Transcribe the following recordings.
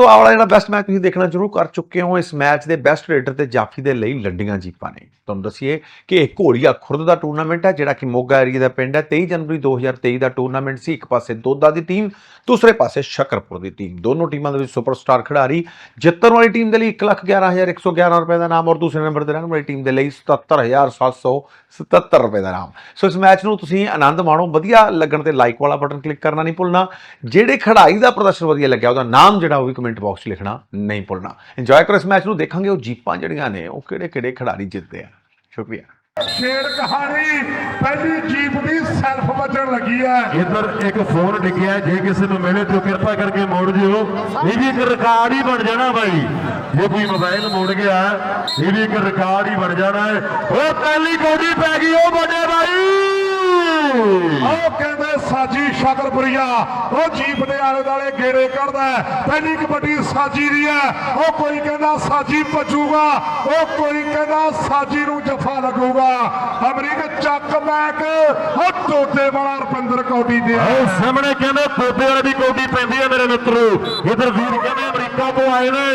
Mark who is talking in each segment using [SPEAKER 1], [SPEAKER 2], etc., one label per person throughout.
[SPEAKER 1] ਦੋਸਤੋ, ਆਹ ਵਾਲਾ ਜਿਹੜਾ ਬੈਸਟ ਮੈਚ ਤੁਸੀਂ ਦੇਖਣਾ ਜ਼ਰੂਰ ਕਰ ਚੁੱਕੇ ਹੋ, ਇਸ ਮੈਚ ਦੇ ਬੈਸਟ ਰੇਡਰ ਤੇ ਜਾਫੀ ਦੇ ਲਈ ਲੰਡੀਆਂ ਜੀਪਾਂ ਨੇ। ਤੁਹਾਨੂੰ ਦੱਸੀਏ ਕਿ ਇਹ ਘੋੜੀਆ ਖੁਰਦ ਦਾ ਟੂਰਨਾਮੈਂਟ ਹੈ, ਜਿਹੜਾ ਕਿ ਮੋਗਾ ਏਰੀਆ ਦਾ ਪਿੰਡ ਹੈ। 23 ਜਨਵਰੀ 2023 ਦਾ ਟੂਰਨਾਮੈਂਟ ਸੀ, ਇੱਕ ਪਾਸੇ ਦੋਦਾ ਦੀ ਟੀਮ ਦੂਸਰੇ ਪਾਸੇ ਸ਼ਕਰਪੁਰ ਦੀ ਟੀਮ ਦੋਨੋਂ ਟੀਮਾਂ ਦੇ ਵਿੱਚ ਸੁਪਰਸਟਾਰ ਖਿਡਾਰੀ ਜਿੱਤਣ ਵਾਲੀ ਟੀਮ ਦੇ ਲਈ 111111 ਰੁਪਏ ਦਾ ਨਾਮ ਔਰ ਦੂਸਰੇ ਨੰਬਰ ਤੇ ਰਹਿਣ ਵਾਲੀ ਟੀਮ ਦੇ ਲਈ 77777 ਰੁਪਏ ਦਾ ਨਾਮ। ਸੋ ਇਸ ਮੈਚ ਨੂੰ ਤੁਸੀਂ ਆਨੰਦ ਮਾਣੋ, ਵਧੀਆ ਲੱਗਣ ਤੇ ਲਾਈਕ ਵਾਲਾ ਬਟਨ ਕਲਿੱਕ ਕਰਨਾ ਨਹੀਂ ਭੁੱਲਣਾ। ਜਿਹੜੇ ਖਿਡਾਰੀ ਦਾ ਪ੍ਰਦਰਸ਼ਨ ਵਧੀਆ ਲੱਗਿਆ, ਉਹਦਾ ਨਾਮ ਜਿਹੜਾ ਉਹ ਵੀ ਕਮੈਂਟ ਬਾਕਸ 'ਚ ਲਿਖਣਾ ਨਹੀਂ ਭੁੱਲਣਾ। ਇੰਜੋਏ ਕਰੋ ਇਸ ਮੈਚ ਨੂੰ ਦੇਖਾਂਗੇ ਉਹ ਜੀਪਾਂ ਜਿਹੜੀਆਂ ਨੇ ਉਹ ਕਿਹੜੇ ਕਿਹੜੇ ਖਿਡਾਰੀ ਜਿੱਤਦੇ ਆ। ਸ਼ੁਕਰੀਆ।
[SPEAKER 2] ਸ਼ੇਰ ਕਹਾਣੀ ਪਹਿਲੀ ਜੀਪ ਦੀ ਸੈਲਫ ਵੱਜਣ ਲੱਗੀ ਹੈ।
[SPEAKER 3] ਇੱਧਰ ਇੱਕ ਫੋਨ ਡਿੱਗਿਆ ਜੇ ਕਿਸੇ ਨੂੰ ਮਿਲੇ ਤਾਂ ਕਿਰਪਾ ਕਰਕੇ ਮੋੜ ਜਿਓ ਇਹ ਵੀ ਇੱਕ ਰਿਕਾਰਡ ਹੀ ਬਣ ਜਾਣਾ ਬਾਈ। ਜੇ ਕੋਈ ਮੋਬਾਈਲ ਮੋੜ ਗਿਆ ਇਹ ਵੀ ਇੱਕ ਰਿਕਾਰਡ ਹੀ ਬਣ ਜਾਣਾ ਹੈ। ਉਹ ਪਹਿਲੀ ਗੋਡੀ ਪੈ ਗਈ ਉਹ ਵੱਡੇ ਬਾਈ!
[SPEAKER 2] ਉਹ ਕਹਿੰਦੇ ਸਾਜੀ ਸ਼ਕਰਪੁਰੀਆ, ਉਹ ਜੀਪ ਦੇ ਆਲੇ ਦਾਲੇ ਗੇੜੇ ਕੱਢਦਾ ਪਹਿਲੀ ਕਬੱਡੀ ਸਾਜੀ ਦੀ ਹੈ। ਉਹ ਕੋਈ ਕਹਿੰਦਾ ਸਾਜੀ ਭੱਜੂਗਾ, ਉਹ ਕੋਈ ਕਹਿੰਦਾ ਸਾਜੀ ਨੂੰ ਜਫਾ ਲੱਗੂਗਾ। ਅਮਰੀਕ ਚੱਕ ਮੈਕ, ਉਹ ਟੋਟੇ ਵਾਲਾ ਰਪਿੰਦਰ ਕੌਡੀ ਦੇ।
[SPEAKER 3] ਉਹ ਸਾਹਮਣੇ ਕਹਿੰਦੇ ਤੋਤੇ ਵਾਲੇ ਦੀ ਗੋਡੀ ਪੈਂਦੀ ਹੈ ਮੇਰੇ ਮਿੱਤਰੋ। ਇੱਧਰ ਵੀਰ ਕਹਿੰਦੇ ਅਮਰੀਕ ਤੋਂ ਆਏ ਨੇ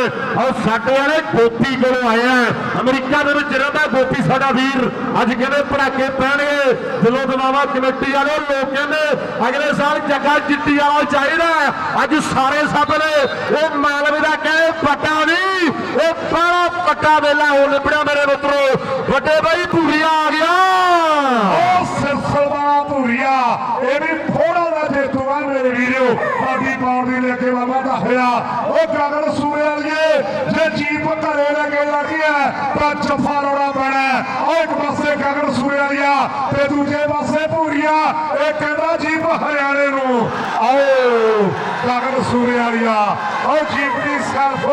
[SPEAKER 3] ਉਹ ਸਾਡੇ ਵਾਲੇ ਗੋਪੀ ਕੋਲੋਂ ਆਏ ਆ ਅਮਰੀਕਾ ਦੇ ਵਿੱਚ ਰਹਿੰਦਾ ਗੋਪੀ ਸਾਡਾ ਵੀਰ। ਅੱਜ ਕਹਿੰਦੇ ਪੜਾਕੇ ਪੈਣਗੇ। ਦਿਲੋਂ ਦਵਾਵਾ ਕਮੇਟੀ ਵਾਲੇ ਲੋਕ ਕਹਿੰਦੇ ਅਗਲੇ ਸਾਲ ਜੱਗਾ ਚਿੱਟੀ ਵਾਲਾ ਚਾਹੀਦਾ ਅੱਜ ਸਾਰੇ ਸਭ ਨੇ ਇਹ ਮਾਲਵੇ ਦਾ ਕਹੇ ਪੱਟਾ ਨਹੀਂ। ਇਹ ਬੜਾ ਪੱਟਾ ਵੇਲਾ ਹੋ ਲਿਬੜਿਆ ਮੇਰੇ ਮਿੱਤਰੋ। ਵੱਡੇ ਬਾਈ ਭੂਰੀਆ ਆ ਗਿਆ।
[SPEAKER 2] ਉਹ ਸਿਰਸਲਵਾ ਭੂਰੀਆ। ਇਹ ਵੀ ਥੋੜਾ ਦਾ ਜੇਤੂਗਾ ਮੇਰੇ ਵੀਰੋ ਬਾਡੀ ਪਾਉਣ ਲੈ ਕੇ ਬਾਬਾ ਦਾ ਹੋਇਆ ਉਹ ਗਗਨ ਸੂਏ ਵਾਲੀਏ, ਜੇ ਜੀਪ ਘਰੇ ਲੈ ਕੇ ਲੱਗੀ ਹੈ ਤਾਂ ਜੱਫਾ ਰੋੜਾ ਪੈਣਾ। ਉਹ ਇੱਕ ਪਾਸੇ ਗਗਨ ਸੂਏ ਵਾਲੀਆ ਤੇ ਦੂਜੇ ਪਾਸੇ ਭੂਰੀਆ, ਇਹ ਕਹਿੰਦਾ ਜੀਪ ਹਰਿਆਣੇ ਨੂੰ। ਆਓ ਗਗਨ ਸੂਰੇ ਉਹ ਜੀਪ ਦੀ ਸੈਲਫ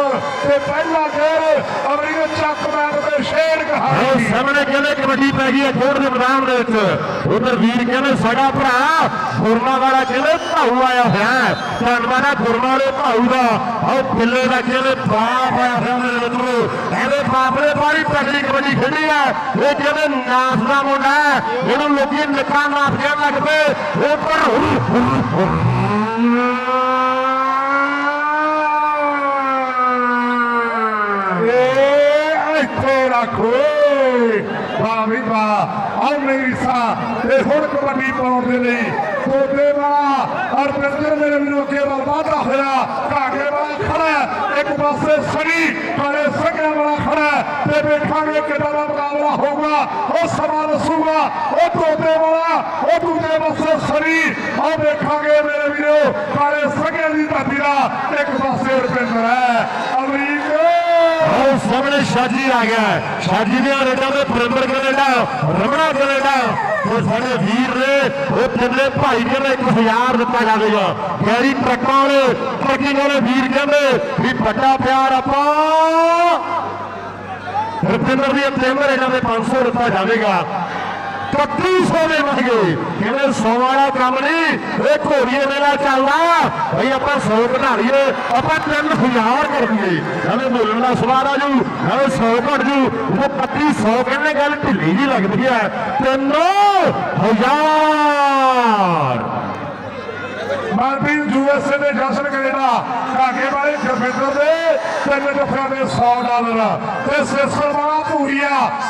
[SPEAKER 2] ਤੇ ਪਹਿਲਾ ਗੇਰ ਅਮਰੀਕ ਚੱਕ ਮੈਨ ਸ਼ੇਰ ਕਹਾਣੀ।
[SPEAKER 3] ਸਾਹਮਣੇ ਕਹਿੰਦੇ ਕਬੱਡੀ ਪੈ ਗਈ ਹੈ ਖੇਡ ਦੇ ਮੈਦਾਨ ਦੇ ਵਿੱਚ। ਉਧਰ ਵੀਰ ਕਹਿੰਦੇ, ਸਾਡਾ ਭਰਾ ਗੁਰਮਾ ਵਾਲਾ ਕਹਿੰਦੇ, ਭਾਊ ਆਇਆ ਹੋਇਆ ਹੈ। ਧੰਨਵਾਦ ਹੈ ਗੁਰਮਾ ਵਾਲੇ ਭਾਊ ਦਾ। ਉਹ ਪਿੱਲੇ ਦਾ ਕਹਿੰਦੇ, ਬਾਪ ਆਇਆ ਹੋਇਆ ਮੇਰੇ ਮਿੱਤਰੋ ਇਹਦੇ ਬਾਪ ਨੇ ਬਾਰੀ ਤਕੜੀ ਕਬੱਡੀ ਖੇਡੀ ਹੈ। ਇਹ ਕਹਿੰਦੇ, ਨਾਸ ਦਾ ਮੁੰਡਾ ਹੈ। ਇਹਨੂੰ ਲੋਕੀ ਨਿੱਕਾ ਲੱਗ ਪਏ ਇਹ ਪਰ
[SPEAKER 2] ਏ ਇੱਥੇ ਰੱਖੋ। ਵਾਹ ਵੀ ਵਾਹ ਮੇਰੀ ਸਾ ਤੇ ਹੁਣ ਕਬੱਡੀ ਪਾਉਣ ਦੇ ਲਈ ਕੋਟੇ ਵਾਲਾ ਔਰ ਮੇਰੇ ਵੀਰੋ ਕੇ ਵੱਲ ਵਾਧਾ ਹੋਇਆ ਘਾਗੇ ਵਾਲਾ ਖੜਾ ਇੱਕ ਪਾਸੇ ਸਣੀ ਕਾਲੇ ਸੰਗਿਆ ਵਾਲਾ ਖੜਾ ਤੇ ਵੇਖਾਂਗੇ ਕਿੱਦਾਂ ਦਾ ਮੁਕਾਬਲਾ ਹੋਊਗਾ। ਉਹ ਸਮਾਂ ਦੱਸੂਗਾ। ਉਹ ਤੋਤੇ ਵਾਲਾ, ਉਹ ਦੂਜੇ ਪਾਸੇ ਸਣੀ। ਉਹ ਵੇਖਾਂਗੇ ਮੇਰੇ ਵੀਰੋ ਕਾਲੇ ਸੰਗਿਆ ਦੀ ਧਰਤੀ ਦਾ ਇੱਕ ਪਾਸੇ ਰੁਪਿੰਦਰ ਹੈ। ਅਮਰੀਕ
[SPEAKER 3] ਉਹ ਸਾਹਮਣੇ ਸ਼ਾਜੀ ਆ ਗਿਆ ਸ਼ਾਜੀ ਦੇ ਰੇਡਾਂ ਦੇ ਪ੍ਰਿੰਦਰ ਕੈਨੇਡਾ ਰਮਣਾ ਕੈਨੇਡਾ। ਤੇ ਸਾਡੇ ਵੀਰ ਨੇ, ਉਹ ਕਹਿੰਦੇ ਭਾਈ ਕਹਿੰਦੇ 1000 ਦਿੱਤਾ ਜਾਵੇਗਾ। ਗੈਰੀ ਟਰੱਕਾਂ ਵਾਲੇ ਟਰੱਕਿੰਗ ਵਾਲੇ ਵੀਰ ਕਹਿੰਦੇ ਵੀ ਵੱਡਾ ਪਿਆਰ ਆਪਾਂ। ਰੁਪਿੰਦਰ ਦੀ ਤਿੰਨ ਰੇਡਾਂ ਦੇ 500 ਦਿੱਤਾ ਜਾਵੇਗਾ। ਸੌ ਦੇ ਮਹਿੰਗੇ ਕਹਿੰਦੇ 100 ਵਾਲਾ ਕੰਮ ਨਹੀਂ ਇਹ ਘੋੜੀਏ ਮੇਲਾ ਚੱਲਦਾ। ਭਈ ਆਪਾਂ ਸੌ ਘਟਾ ਲਈਏ ਆਪਾਂ 3000 ਕਰ ਦਈਏ। ਨਾਲੇ ਬੋਲਣ ਦਾ ਸਵਾਦ ਆ ਜੂ, ਨਾਲੇ 100 ਘਟ ਜੂ। ਉਹ 3100 ਕਹਿੰਦੇ ਗੱਲ ਢਿੱਲੀ ਜੀ ਲੱਗਦੀ ਹੈ 3000
[SPEAKER 2] ਮਨਪ੍ਰੀਤ ਯੂਐਸਏ ਦੇ ਜਸ਼ਨ ਕੈਨੇਡਾ ਕਾਗੇ ਵਾਲੇ ਜਰਮੇਂਦਰ ਦੇ ਤਿੰਨ ਜੱਫਿਆਂ ਦੇ 100 ਡਾਲਰ। ਤੇ ਸਿਰਸਲ ਵਾਲਾ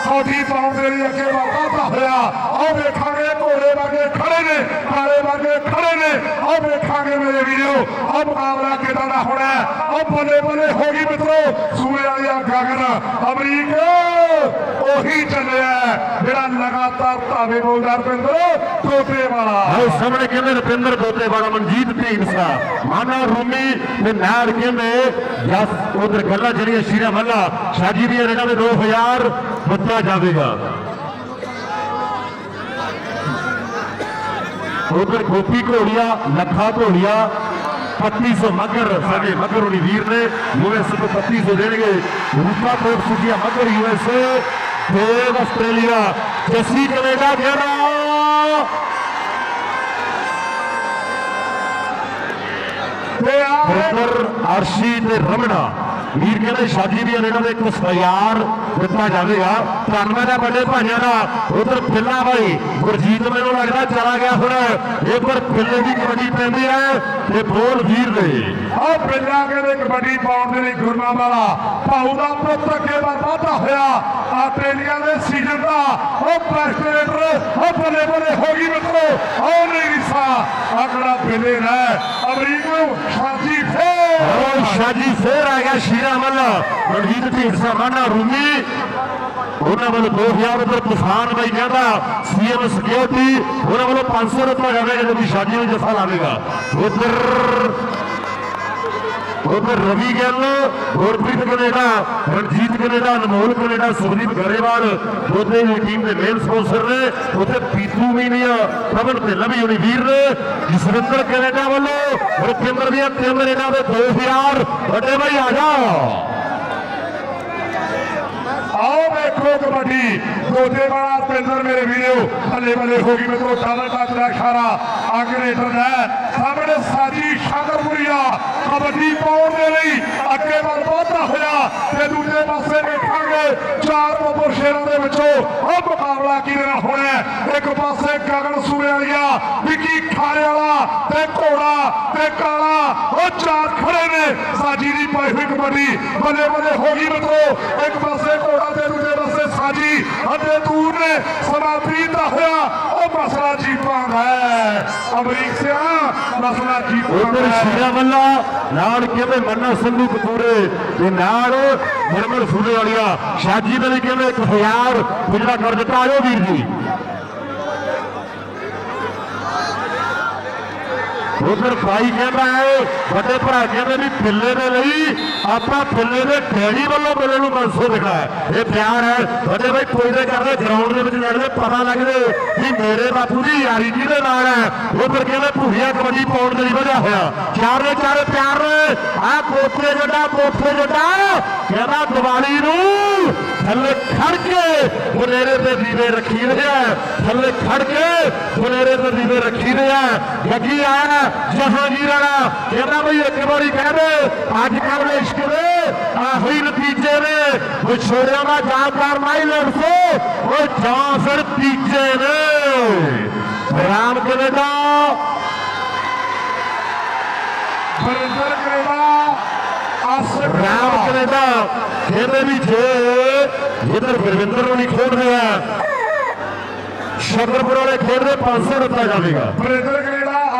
[SPEAKER 2] ਕੋਠੀ ਪਾਉਣ ਦੇ ਲਈ ਅੱਗੇ ਵਾਧਾ ਹੋਇਆ। ਆਹ ਵੇਖਾਂਗੇ ਘੋੜੇ ਵਾਗੇ ਖੜੇ ਨੇ, ਕਾਲੇ ਵਾਗੇ ਖੜੇ ਨੇ। ਆਹ ਵੇਖਾਂਗੇ ਮੇਰੇ ਵੀਰੋ, ਆਹ ਮੁਕਾਬਲਾ ਕਿਦਾਂ ਦਾ ਹੋਣਾ ਆਹ ਬੱਲੇ ਬੱਲੇ ਹੋ ਗਈ ਮਿੱਤਰੋ, ਸੂਏ ਵਾਲਿਆ ਗਗਨ। ਅਮਰੀਕ, ਉਹੀ ਚੱਲਿਆ ਜਿਹੜਾ ਲਗਾਤਾਰ ਧਾਵੇ ਬੋਲਦਾ ਰਪਿੰਦਰ ਤੋਤੇ ਵਾਲਾ।
[SPEAKER 3] ਆਓ ਸਾਹਮਣੇ ਕਹਿੰਦੇ ਰੁਪਿੰਦਰ ਦੋਤੇ ਵਾਲਾ, ਮਨਜੀਤ ਢੀਂਡਸਾ ਮਾਨਾ ਰੂਮੀ ਤੇ ਨਾਰ ਕਹਿੰਦੇ ਜਸ ਉਧਰ ਗੱਲਾਂ ਜਿਹੜੀਆਂ ਸ਼ੀਰਾ ਮੱਲਾ ਸ਼ਾਜੀ ਦੀਆਂ ਰੇਡਾਂ ਦੇ 2000 ਦਿੱਤਾ ਜਾਵੇਗਾ ਉਧਰ ਗੋਪੀ ਘੋੜੀਆ ਲੱਖਾ ਘੋੜੀਆ 2500 ਮਗਰ ਸਾਡੇ ਮਗਰ ਹੋਣੀ ਵੀਰ ਨੇ ਯੂਐਸ ਤੋਂ 2500 ਦੇਣਗੇ ਰੂਪਾ ਕੋਟ ਸੁਜੀਆ ਮਗਰ ਯੂਐਸ ਤੇ ਆਸਟ੍ਰੇਲੀਆ ਜੱਸੀ ਕੈਨੇਡਾ ਜਿਹੜਾ
[SPEAKER 2] ਤੇ ਆ
[SPEAKER 3] ਬ੍ਰਦਰ ਅਰਸ਼ੀ ਤੇ ਰਮਣਾ। ਵੀਰ ਕਹਿੰਦੇ ਸ਼ਾਦੀ ਦੀ ਅਰੇਨਾ ਦੇ ਇੱਕ ਸਯਾਰ ਦਿੱਤਾ ਜਾਵੇਗਾ। ਧੰਨਵਾਦ ਹੈ ਵੱਡੇ ਭਾਈਆਂ ਦਾ। ਉਧਰ ਫਿੱਲਾ ਬਾਈ ਗੁਰਜੀਤ ਮੈਨੂੰ ਲੱਗਦਾ ਚਲਾ ਗਿਆ ਹੁਣ। ਇੱਧਰ ਫਿੱਲੇ ਦੀ ਕਬੱਡੀ ਪੈਂਦੀ ਹੈ ਤੇ ਬੋਲ ਵੀਰ ਦੇ।
[SPEAKER 2] ਆਹ ਪਿੰਡਾਂ ਕਹਿੰਦੇ ਕਬੱਡੀ ਪਾਉਣ ਦੇ ਲਈ ਗੁਰਮਾ ਵਾਲਾ। ਭਾਊ ਦਾ ਪੁੱਤ ਅੱਗੇ ਵਾਧਾ ਹੋਇਆ। ਆਸਟ੍ਰੇਲੀਆ ਦੇ ਸੀਜ਼ਨ ਦਾ ਉਹ ਪ੍ਰੈਸਟੇਟਰ ਉਹ ਬੱਲੇ ਬੱਲੇ ਹੋ ਗਈ ਮਿੱਤਰੋ। ਉਹ ਨਹੀਂ ਰਿਸਾ ਆਕੜਾ ਬਿਲੇ ਰਹਿ ਅਮਰੀਕਾ ਸ਼ਾਦੀ ਫੇਰ।
[SPEAKER 3] ਸ਼ਾਜੀ ਫੇਰ ਆ ਗਿਆ ਸ਼ੀਰਾ ਮੱਲ ਰਣਜੀਤ ਢੀਂਡਸਾ ਮਾਨਾ ਰੂਮੀ। ਉਹਨਾਂ ਵੱਲੋਂ 2000 ਰੁਪਏ ਕਿਸਾਨ ਬਾਈ ਕਹਿੰਦਾ ਸੀਐਮ ਸਿਕਿਉਰਿਟੀ ਉਹਨਾਂ ਵੱਲੋਂ 500 ਰੁਪਏ ਜਾਵੇਗਾ ਜਦੋਂ ਸ਼ਾਦੀ ਵਿੱਚ ਜੱਫਾ ਲਾਵੇਗਾ। ਉਧਰ ਉਧਰ Ravi Gill, Gurpreet Canada, Ranjit Canada, Anmol Canada, Sukhdeep Grewal ਦੋਨੇ ਹੀ ਟੀਮ ਦੇ ਮੇਨ ਸਪਾਂਸਰ ਨੇ। ਉੱਥੇ ਪੀਤੂ ਮੀਨੀਆ ਪਵਨ ਤੇ ਲਵੀ ਹੋਣੀ ਵੀਰ ਨੇ। ਜਸਵਿੰਦਰ ਕੈਨੇਡਾ ਵੱਲੋਂ ਰੁਪਿੰਦਰ ਦੀਆਂ ਤਿੰਨ ਰੇਡਾਂ ਦੇ 2000 ਵੱਡੇ ਭਾਈ ਆ ਜਾ।
[SPEAKER 2] ਆਓ ਵੇਖੋ ਕਬੱਡੀ। ਦੋਦੇ ਵਾਲਾ ਪਿੰਦਰ ਮੇਰੇ ਵੀਰੋ ਬੱਲੇ ਬੱਲੇ ਹੋ ਗਈ ਮਿੱਤਰੋ, ਡਬਲ ਟੱਚ ਦਾ ਇਸ਼ਾਰਾ ਆਗਰੇਟਰ ਹੈ ਸਾਹਮਣੇ ਸਾਜੀ ਸ਼ਾਗਰਪੁਰੀਆ ਕਬੱਡੀ ਪਾਉਣ ਦੇ ਲਈ ਅੱਗੇ ਵੱਲ ਵਧਦਾ ਹੋਇਆ ਤੇ ਦੂਜੇ ਪਾਸੇ ਵੇਖਾਂਗੇ ਚਾਰ ਬੱਬਰ ਸ਼ੇਰਾਂ ਦੇ ਵਿੱਚੋਂ ਉਹ ਮੁਕਾਬਲਾ ਕਿਹਦੇ ਨਾਲ ਹੋਣਾ ਇੱਕ ਪਾਸੇ ਗਗਨ ਸੂਰੇ ਵਾਲੀਆ ਵਿੱਕੀ ਖਾਰੇ ਵਾਲਾ ਤੇ ਘੋੜਾ ਤੇ ਕਾਲਾ, ਉਹ ਚਾਰ ਖੜੇ ਨੇ। ਸਾਜੀ ਦੀ ਪਾਈ ਹੋਈ ਕਬੱਡੀ ਬੱਲੇ ਬੱਲੇ ਹੋ ਗਈ ਮਿੱਤਰੋ, ਇੱਕ ਪਾਸੇ ਘੋੜਾ ਤੇ ਸਾਜੀ ਅਤੇ ਦੂਰ ਨੇ ਸਮਾਂ ਬੀਤਦਾ ਹੋਇਆ ਉਹ ਮਸਲਾ ਜੀਤਾਂ ਦਾ ਹੈ। ਅਮਰੀਕ ਸਿਆ ਮਸਲਾ
[SPEAKER 3] ਉਧਰ
[SPEAKER 2] ਦਾ
[SPEAKER 3] ਸ਼ੀਰਾ ਮੱਲਾ ਨਾਲ ਕਹਿੰਦੇ ਮੰਨਾ ਸੰਧੂ ਕਪੂਰੇ? ਤੇ ਨਾਲ ਮਰਮਰ ਫੂਲੇ ਵਾਲੀਆ ਸ਼ਾਜੀ ਦੇ ਲਈ ਕਹਿੰਦੇ 1000 ਜਿਹੜਾ ਕਰ ਦਿੱਤਾ ਆਇਓ ਵੀਰ ਜੀ। ਉਧਰ ਭਾਈ ਕਹਿੰਦਾ ਹੈ, ਵੱਡੇ ਭਰਾ ਕਹਿੰਦੇ ਵੀ ਫਿੱਲੇ ਦੇ ਲਈ ਆਪਾਂ ਫਿੱਲੇ ਦੇ ਡੈਡੀ ਵੱਲੋਂ ਮਿਲਣ ਨੂੰ ਮਨਸੋ ਦਿਖਾ ਇਹ ਪਿਆਰ ਹੈ। ਵੱਡੇ ਭਾਈ ਪੁੱਛਦੇ ਕਰਦੇ ਗਰਾਊਂਡ ਦੇ ਵਿੱਚ ਲੜਦੇ ਪਤਾ ਲੱਗਦੇ ਵੀ ਮੇਰੇ ਬਾਪੂ ਦੀ ਯਾਰੀ ਜੀ ਦੇ ਨਾਲ ਹੈ। ਉਧਰ ਕਹਿੰਦੇ, ਭੂਰੀਆ ਕਬੱਡੀ ਪਾਉਣ ਦੇ ਲਈ ਵਧਿਆ ਹੋਇਆ। ਚਾਰ ਦੇ ਚਾਰੇ ਪਿਆਰ ਨੇ। ਆ ਕੋਠੇ ਜੱਡਾ ਕੋਠੇ ਜੱਡਾ। ਕਹਿੰਦਾ, ਦੀਵਾਲੀ ਨੂੰ ਥੱਲੇ ਖੜ ਕੇ ਬੁਨੇਰੇ ਤੇ ਦੀਵੇ ਰੱਖੀ ਰਿਹਾ ਥੱਲੇ ਖੜ ਕੇ ਬੁਨੇਰੇ ਤੇ ਦੀਵੇ ਰੱਖੀ ਰਿਹਾ ਗੱਗੀ ਆਇਆ ਜਹਾਂਗੀਰ ਵਾਲਾ ਕਹਿੰਦਾ ਬਈ ਇੱਕ ਵਾਰੀ ਕਹਿ ਦੇ ਅੱਜ ਕੱਲ ਦੇ ਇਸ਼ਕ ਦੇ ਆਹੀ ਨਤੀਜੇ ਨੇ ਵਿਛੋੜਿਆਂ ਦਾ ਜਾਨਦਾਰ ਮਾਈ ਲੜਸੋ ਉਹ ਜਾਂ ਫਿਰ ਤੀਜੇ ਨੇ Ram Canada
[SPEAKER 2] Varinder Canada Asif
[SPEAKER 3] Ram Canada ਕਹਿੰਦੇ ਵੀ ਜੇ ਜਿੱਧਰ ਗੁਰਵਿੰਦਰ ਨੂੰ ਨਹੀਂ ਖੋੜ ਰਿਹਾ ਸ਼ਕਰਪੁਰ ਵਾਲੇ ਖੇਡਦੇ 500 ਦਿੱਤਾ ਜਾਵੇਗਾ।
[SPEAKER 2] ਵਰਿੰਦਰ ਕਨੇਡਾ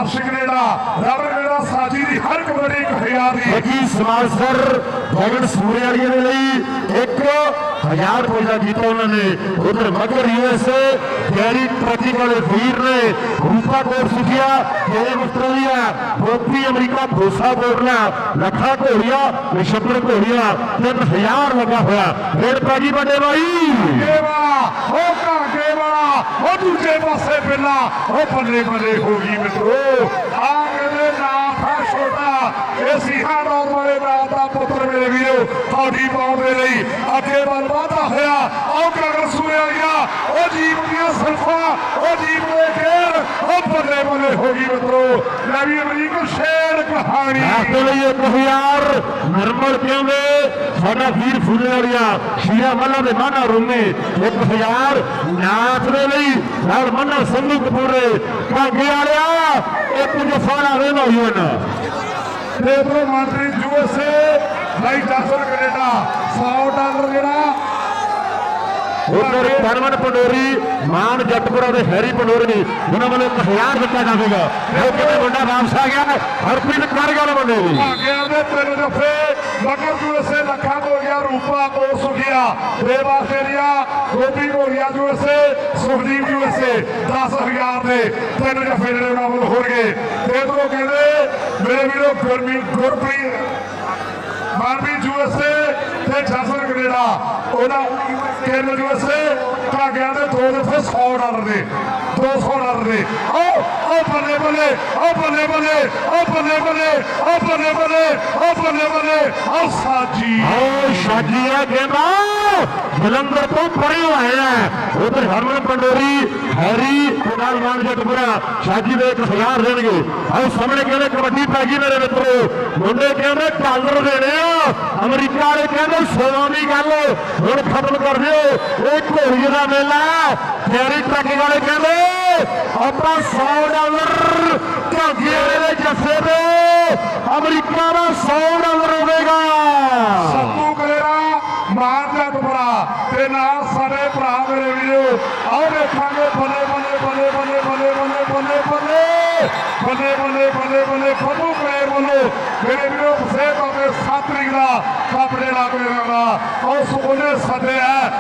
[SPEAKER 2] ਅਰਸ਼ ਕਨੇਡਾ ਰਬਰ ਕਨੇਡਾ ਸਾਜੀ ਦੀ ਹਰ ਕਬੱਡੀ ਇੱਕ ਹਜ਼ਾਰ ਦੀ
[SPEAKER 3] ਲੱਗੀ ਸਮਾਸਰ ਗਗਨ ਸੂਰੇ ਵਾਲੀਆਂ ਦੇ ਲਈ 1000 ਰੁਪਏ ਦਾ ਕੀਤਾ ਉਹਨਾਂ ਨੇ ਉਧਰ ਮਗਰ ਯੂਐਸ ਗੈਰੀ ਟਰੱਕਿੰਗ ਵਾਲੇ ਵੀਰ ਨੇ ਰੂਪਾ ਕੋਟ ਸੁਖਿਆ ਜੇਮ ਆਸਟ੍ਰੇਲੀਆ ਗੋਪੀ ਅਮਰੀਕਾ ਦੋਸਾ ਬੋਲਣਾ ਲੱਖਾ ਘੋੜੀਆ ਨਿਸ਼ਬਰ ਘੋੜੀਆ 3000 ਲੱਗਾ ਹੋਇਆ ਰੇਡ ਪੈ ਗਈ ਵੱਡੇ ਬਾਈ
[SPEAKER 2] ਵਾਲਾ ਉਹ ਕਾਂਗੇ ਵਾਲਾ ਉਹ ਦੂਜੇ ਪਾਸੇ ਪਹਿਲਾਂ ਉਹ ਬੱਲੇ ਬੱਲੇ ਹੋ ਗਈ ਮਿੱਤਰੋ। ਆ ਇਹ ਸੀਹਾ ਨੌਰ ਵਾਲੇ ਦਾ ਪੁੱਤਰ ਮੇਰੇ ਵੀਰੋ ਫੌਜੀ ਪਾਉਣ ਦੇ ਲਈ ਅੱਗੇ ਵੱਲ ਵਧਦਾ ਹੋਇਆ ਉਹ ਗਗਨ ਸੂਰੇ ਵਾਲੀਆ ਉਹ ਜੀਪ ਦੀਆਂ ਸਲਫਾਂ, ਉਹ ਜੀਪ ਦੇ ਘੇਰ, ਉਹ ਬੱਲੇ ਬੱਲੇ ਹੋ ਗਈ ਮਿੱਤਰੋ ਲੈ ਵੀ ਅਮਰੀਕ ਸ਼ੇਰ ਕਹਾਣੀ।
[SPEAKER 3] ਨਾਤੇ ਲਈ 1000 ਨਰਮਲ ਕਹਿੰਦੇ ਸਾਡਾ ਵੀਰ ਫੁੱਲੇ ਵਾਲਿਆ ਸ਼ੀਰਾ ਮੱਲਾ ਦੇ ਮਾਨਾ ਰੂਮੇ 1000 ਨਾਥ ਦੇ ਲਈ, ਨਾਲ ਮੰਨਾ ਸੰਧੂ ਕਪੂਰੇ ਕਾਗੇ ਵਾਲਿਆ, ਇੱਕ ਜਫਾ ਲਾਵੇ ਨੌਜਵਾਨ।
[SPEAKER 2] ਤੇ ਉਧਰੋਂ ਮੰਤਰੀ ਯੂਐਸਏ ਬਾਈ ਜਾਸਰ ਕੈਨੇਡਾ। 100 ਡਾਲਰ ਜਿਹੜਾ
[SPEAKER 3] ਉਧਰ ਪਰਮਨ ਪੰਡੋਰੀ, ਮਾਨ ਜੱਟਪੁਰਾ ਦੇ ਹੈਰੀ ਪੰਡੋਰੀ, ਉਹਨਾਂ ਵੱਲੋਂ 1000 ਦਿੱਤਾ ਜਾਵੇਗਾ। ਉਹ ਕਿਤੇ ਮੁੰਡਾ ਵਾਪਸ ਆ ਗਿਆ, ਹਰਪ੍ਰੀਤ ਕਰ ਗਿਆ ਮੁੰਡੇ ਦੀ।
[SPEAKER 2] ਭਾਗਿਆ ਦੇ ਤਿੰਨ ਜਫੇ ਮਗਰ ਯੂਐਸਏ ਲੱਖਾਂ ਹੋ ਗਿਆ, ਰੂਪਾ ਕੋ ਸੁਖਿਆ। ਦੇਵ ਆਸਟ੍ਰੇਲੀਆ ਗੋਪੀ ਹੋ ਗਿਆ ਯੂਐਸਏ ਸੁਖਦੀਪ ਯੂਐਸਏ 10000 ਦੇ। ਤਿੰਨ ਜਫੇ ਜਿਹੜੇ ਉਹਨਾਂ ਵੱਲ ਹੋਣਗੇ ਤੇ ਇਧਰੋਂ ਕਹਿੰਦੇ, ਮੇਰੇ ਵੀਰੋ ਗੁਰਮੀਤ ਗੁਰਪ੍ਰੀਤ ਮਾਰਵੀ ਯੂਐਸਏ ਤੇ ਜਸਰ ਕੈਨੇਡਾ। ਉਹਨਾਂ ਕੇਰਲ ਯੂਐਸਏ ਭਾਗਿਆ ਦੇ ਦੋ ਦਫੇ 100 ਡਾਲਰ ਦੇ 200 ਡਾਲਰ ਦੇ। ਓ ਓ ਬੱਲੇ ਬੱਲੇ ਓ ਬੱਲੇ ਬੱਲੇ ਓ ਬੱਲੇ ਬੱਲੇ ਓ ਬੱਲੇ ਬੱਲੇ ਓ ਬੱਲੇ ਬੱਲੇ ਓ ਸਾਜੀ।
[SPEAKER 3] ਓ ਸ਼ਾਜੀਆ ਕਹਿੰਦਾ ਜਲੰਧਰ ਤੋਂ ਪਰੇ ਆਇਆ ਉਧਰ ਹਰਮਨ ਪੰਡੋਰੀ, ਹੈਰੀ ਪਹਿਲਵਾਨ ਜਟਪੁਰਾ ਸ਼ਾਜੀ ਦੇ 1000 ਦੇਣਗੇ। ਆਓ ਸਾਹਮਣੇ ਕਹਿੰਦੇ ਕਬੱਡੀ ਪੈ ਗਈ ਮੇਰੇ ਮਿੱਤਰੋ। ਮੁੰਡੇ ਕਹਿੰਦੇ ਡਾਲਰ ਦੇਣੇ ਆ। ਅਮਰੀਕਾ ਵਾਲੇ ਕਹਿੰਦੇ ਸੋਨਾ ਦੀ ਗੱਲ। ਹੁਣ ਖਤਮ ਕਰ ਦਿਓ। ਇਹ ਘੋੜੀ ਦਾ ਮੇਲਾ ਫੈਰੀ ਟਰੱਕ ਵਾਲੇ ਕਹਿੰਦੇ, ਆਪਾਂ 100 ਡਾਲਰ ਝਾਂਗੀ ਵਾਲੇ ਦੇ ਜੱਸੇ ਦੇ ਅਮਰੀਕਾ ਦਾ 100 ਡਾਲਰ ਹੋਵੇਗਾ।
[SPEAKER 2] ਮਾਰਦਾ ਦੁਬਰਾ ਤੇ ਨਾਲ ਸਾਡੇ ਭਰਾ ਮੇਰੇ ਵੀਰੋ। ਆਓ ਦੇਖਾਂਗੇ ਬੱਲੇ ਬੱਲੇ ਬੱਲੇ ਬੱਲੇ ਬੱਲੇ ਬੱਲੇ ਬੱਲੇ ਬੱਲੇ ਬੱਲੇ ਬੱਲੇ ਬੱਲੇ ਬੱਲੇ, ਬੱਬੂ ਕਲੇਰ ਵੱਲੋਂ ਮੇਰੇ ਵੀਰੋ ਸੇ ਬਾਬੇ ਸਾਤਰੀ ਦਾ ਕੱਪੜੇ ਲਾ ਕੇ ਰੰਗਾ ਉਹ ਸੁਨੇ ਸੱਦੇ ਹੈ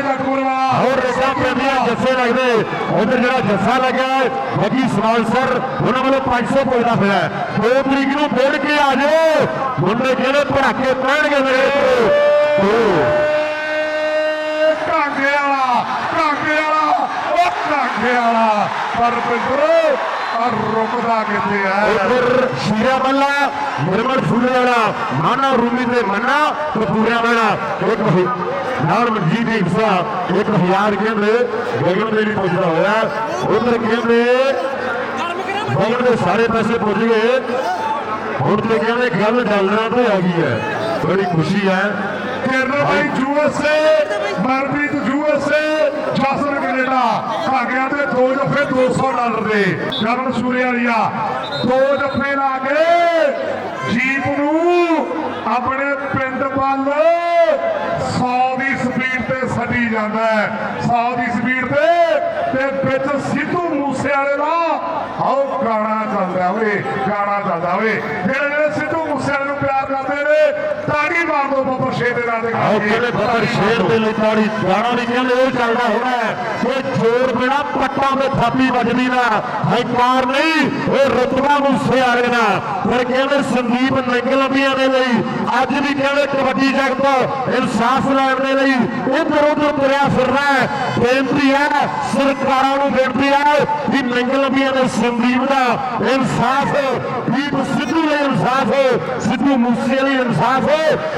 [SPEAKER 2] ਦਾ ਟੂਰਵਾ
[SPEAKER 3] ਹੋਰ ਰਸਾ ਪੈਂਦੀਆਂ ਜੱਸੇ ਲੱਗਦੇ। ਉਧਰ ਜਿਹੜਾ ਜੱਸਾ ਲੱਗਿਆ ਵਗੀ ਸਰ, ਉਹਨਾਂ ਵੱਲੋਂ 500 ਪੁੱਜਦਾ ਹੋਇਆ 2 ਤਰੀਕ ਨੂੰ ਮੁੜ ਕੇ ਆ ਜਾਓ। ਮੁੰਡੇ ਜਿਹੜੇ ਭੜਾਕੇ ਪੈਣਗੇ ਮੇਰੇ
[SPEAKER 2] ਕਾਂਗੇ ਵਾਲਾ ਕਾਂਗੇ ਵਾਲਾ ਉਹ ਕਾਂਗੇ ਵਾਲਾ ਪਰ ਪਿੰਦਰੋ ਆ ਰੁਕਦਾ ਕਿੱਥੇ ਹੈ?
[SPEAKER 3] ਉਧਰ ਸ਼ੀਰਾ ਬੱਲਾ ਨਿਰਮਲ ਫੁੱਲੇ ਵਾਲਾ, ਮਾਨਾ ਰੂਮੀ ਤੇ ਮੰਨਾ ਕਪੂਰਿਆ ਵਾਲਾ। ਇੱਕ ਨਾਲ ਮਨਜੀਤ ਦੇ ਹਿੱਸਾ 1000 ਕਹਿੰਦੇ ਗਗਨ ਦੇ ਵੀ ਪੁੱਜਦਾ ਹੋਇਆ। ਉਧਰ ਕਹਿੰਦੇ ਗਗਨ ਦੇ ਸਾਰੇ ਪੈਸੇ ਪੁੱਜ ਗਏ। ਹੁਣ ਤੇ ਕਹਿੰਦੇ ਗੱਲ ਡਾਲਰਾਂ ਤੇ ਆ ਗਈ ਹੈ। ਬੜੀ ਖੁਸ਼ੀ ਹੈ।
[SPEAKER 2] ਕਿਰਨ ਭਾਈ USA Manpreet USA Jasan Canada. ਭਾਗਿਆ ਦੇ ਦੋ ਜੱਫੇ 200 ਡਾਲਰ ਦੇ। ਕਰਨ ਸੂਰੇ ਦੋ ਜੱਫੇ ਲਾ ਕੇ ਜੀਪ ਨੂੰ ਆਪਣੇ ਪਿੰਡ ਵੱਲ 100 ਦੀ ਸਪੀਡ ਤੇ ਛੱਡੀ ਜਾਂਦਾ ਹੈ। 100 ਦੀ ਸਪੀਡ ਤੇ ਤੇ ਵਿੱਚ ਸਿੱਧੂ ਮੂਸੇ ਵਾਲੇ ਦਾ ਆਓ ਗਾਣਾ ਚੱਲਦਾ ਓਏ, ਗਾਣਾ ਚੱਲਦਾ ਓਏ। ਜਿਹੜੇ ਜਿਹੜੇ ਸਿੱਧੂ ਮੂਸੇ ਵਾਲੇ ਨੂੰ ਪਿਆਰ ਕਰਦੇ ਨੇ ਤਾੜੀ ਮਾਰ ਦੋ ਬੱਬਰ ਸ਼ੇਰ ਦੇ ਨਾਂ ਦੇ
[SPEAKER 3] ਆਓ ਕਹਿੰਦੇ ਬੱਬਰ ਸ਼ੇਰ ਦੇ ਲਈ ਤਾੜੀ ਗਾਣਾ ਵੀ ਕਹਿੰਦੇ ਉਹ ਚੱਲਦਾ ਹੋਣਾ ਇਹ ਜੋਰ ਬਿਨਾ ਪੱਟਾਂ ਤੇ ਥਾਪੀ ਵੱਜਦੀ ਨਾ ਹੰਕਾਰ ਨਹੀਂ, ਇਹ ਰਤਬਾ ਮੂਸੇ ਵਾਲੇ ਦਾ ਫਿਰ ਕਹਿੰਦੇ ਸੰਦੀਪ ਨੰਗਲਬੀਆਂ ਦੇ ਲਈ ਅੱਜ ਵੀ ਕਹਿੰਦੇ ਕਬੱਡੀ ਜਗਤ ਇਨਸਾਫ ਲੈਣ ਦੇ ਲਈ ਇੱਧਰ ਉੱਧਰ ਤੁਰਿਆ ਫਿਰਦਾ ਹੈ। ਬੇਨਤੀ ਹੈ, ਸਰਕਾਰਾਂ ਨੂੰ ਬੇਨਤੀ ਹੈ ਕਿ ਨੰਗਲਬੀਆਂ ਦੇ ਸੰਦੀਪ ਦਾ ਇਨਸਾਫ ਦੀਪ ਸਿੱਧੂ ਲਈ ਇਨਸਾਫ, ਸਿੱਧੂ ਮੂਸੇ ਲਈ ਇਨਸਾਫ,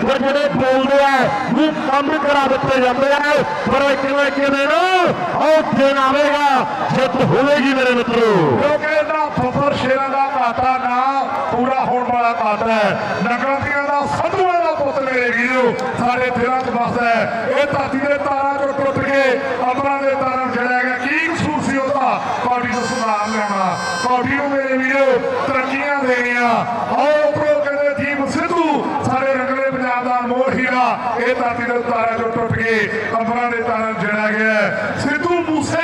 [SPEAKER 3] ਪਰ ਜਿਹੜੇ ਬੋਲਦੇ ਆ, ਉਹ ਕੰਮ ਕਰਾ ਦਿੱਤੇ ਜਾਂਦੇ ਆ, ਪਰ ਇੱਕ ਨਾ ਇੱਕ ਦਿਨ ਉਹ ਦਿਨ ਆਵੇਗਾ, ਜਿੱਤ ਹੋਵੇਗੀ ਮੇਰੇ ਮਿੱਤਰੋ।
[SPEAKER 2] ਕਿਉਂਕਿ ਇਹਦਾ ਬੱਬਰ ਸ਼ੇਰਾਂ ਦਾ ਘਾਟਾ ਨਾ ਪੂਰਾ ਹੋਣ ਵਾਲਾ ਘਾਟਾ ਹੈ। ਨਗਰਤੀਆਂ ਦਾ ਵੀਰੋ ਸਾਡੇ ਦਿਲਾਂ 'ਚ ਵਸਦਾ ਹੈ। ਇਹ ਧਰਤੀ ਦੇ ਤਾਰਾਂ 'ਚੋਂ ਟੁੱਟ ਕੇ ਅੰਬਰਾਂ ਦੇ ਤਾਰਾਂ 'ਚ ਚੜਿਆ ਗਿਆ। ਕੀ ਕਸੂਰ ਸੀ ਉਹਦਾ? ਕੌਡੀ ਤੋਂ ਸੁਧਾਰ ਲਿਆਉਣਾ ਕੌਡੀ ਨੂੰ ਮੇਰੇ ਵੀਰੋ, ਤਰੱਕੀਆਂ ਦੇਣੀਆਂ ਆਓ ਉੱਪਰੋਂ ਕਹਿੰਦੇ, ਜੀਵ ਸਿੱਧੂ, ਸਾਡੇ ਰੰਗਲੇ ਪੰਜਾਬ ਦਾ ਅਨਮੋਲ ਹੀਰਾ। ਇਹ ਧਰਤੀ ਦੇ ਤਾਰਾਂ 'ਚੋਂ ਟੁੱਟ ਕੇ ਅੰਬਰਾਂ ਦੇ ਤਾਰਾਂ 'ਚ ਗਿਆ ਸਿੱਧੂ ਮੂਸੇ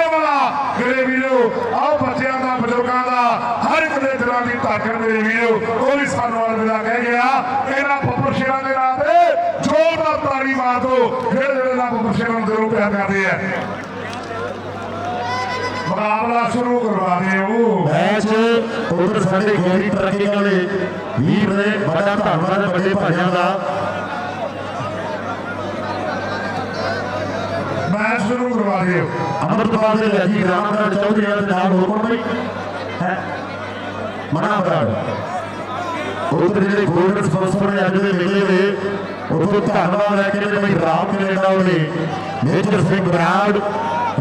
[SPEAKER 2] ਮੇਰੇ ਵੀਰੋ, ਆਓ ਬੱਚਿਆਂ ਦਾ, ਬਜ਼ੁਰਗਾਂ ਦਾ, ਹਰ ਇੱਕ ਦੇ ਦਿਲਾਂ ਦੀ ਧੜਕਣ, ਮੇਰੇ ਵੀਰੋ। ਉਹ ਵੀ ਸਾਨੂੰ ਅਲਵਿਦਾ ਕਹਿ ਗਿਆ। ਇਹਨਾਂ ਬੱਬਰ ਸ਼ੇਰਾਂ ਦੇ ਨਾਂ ਤੇ ਜ਼ੋਰਦਾਰ ਤਾੜੀ ਮਾਰ ਦਿਓ ਜਿਹੜੇ ਜਿਹੜੇ ਬੱਬਰ ਸ਼ੇਰਾਂ ਨੂੰ ਦਿਲੋਂ ਪਿਆਰ ਕਰਦੇ ਆ। ਮੁਕਾਬਲਾ ਸ਼ੁਰੂ ਕਰਵਾ ਦਿਓ।
[SPEAKER 3] ਮੈਚ ਉਧਰ ਸਾਡੇ ਗੈਰੀ ਟਰੱਕਿੰਗ ਵਾਲੇ ਵੀਰ ਨੇ ਬੜਾ ਧੰਨਵਾਦ ਹੈ ਵੱਡੇ ਭਾਈਆਂ ਦਾ।
[SPEAKER 2] ਮੈਚ ਸ਼ੁਰੂ ਕਰਵਾ ਦਿਓ।
[SPEAKER 3] ਅਮਰਤਪਾਲ ਦੇ ਲਿਆ ਜੀ ਰਾਮਗੜ੍ਹ ਚੌਧਰੀ ਵਾਲੇ ਦੇ ਨਾਲ ਹੋਰ ਕੌਣ ਬਈ ਹੈ? ਮਨਾ ਬਰਾੜ। ਉਧਰ ਜਿਹੜੇ ਗੋਲਡਨ ਸਪਾਂਸਰ ਨੇ ਅੱਜ ਦੇ ਮੇਲੇ ਦੇ ਉਦੋਂ ਧੰਨਵਾਦ ਹੈ ਕਹਿੰਦੇ ਬਈ ਰਾਮ ਕੈਨੇਡਾ ਵਾਲੇ ਮੇਜਰ ਸਿੰਘ ਬਰਾੜ,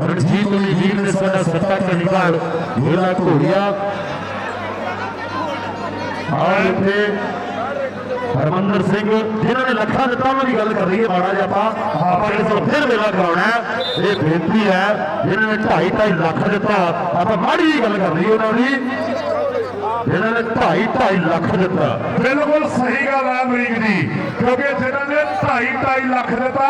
[SPEAKER 3] ਰਣਜੀਤ ਲਈ ਵੀਰ ਨੇ ਸਾਡਾ ਸੱਤਾ ਕਣੀਵਾਲ ਮੇਲਾ ਘੋੜੀਆ। ਆਹ ਇੱਥੇ ਹਰਮੰਦਰ ਸਿੰਘ, ਜਿਨ੍ਹਾਂ ਨੇ ਲੱਖਾਂ ਦਿੱਤਾ ਉਹਨਾਂ ਦੀ ਗੱਲ ਕਰ ਰਹੀ ਹੈ ਮਾੜਾ ਜਿਹਾ ਆਪਾਂ ਆਪਾਂ ਇਸ ਵਾਰ ਫਿਰ ਮੇਲਾ ਕਰਾਉਣਾ ਇਹ ਬੇਨਤੀ ਹੈ, ਜਿਨ੍ਹਾਂ ਨੇ 2.5 2.5 ਲੱਖ ਦਿੱਤਾ, ਆਪਾਂ ਮਾੜੀ ਜਿਹੀ ਗੱਲ ਕਰ ਲਈਏ ਉਹਨਾਂ ਦੀ। ਜਿਨ੍ਹਾਂ ਨੇ 2.5 2.5 ਲੱਖ ਦਿੱਤਾ।
[SPEAKER 2] ਬਿਲਕੁਲ ਸਹੀ ਗੱਲ ਹੈ ਅਮਰੀਕ ਦੀ ਕਿਉਂਕਿ ਜਿਹਨਾਂ ਨੇ 2.5 2.5 ਲੱਖ ਦਿੱਤਾ।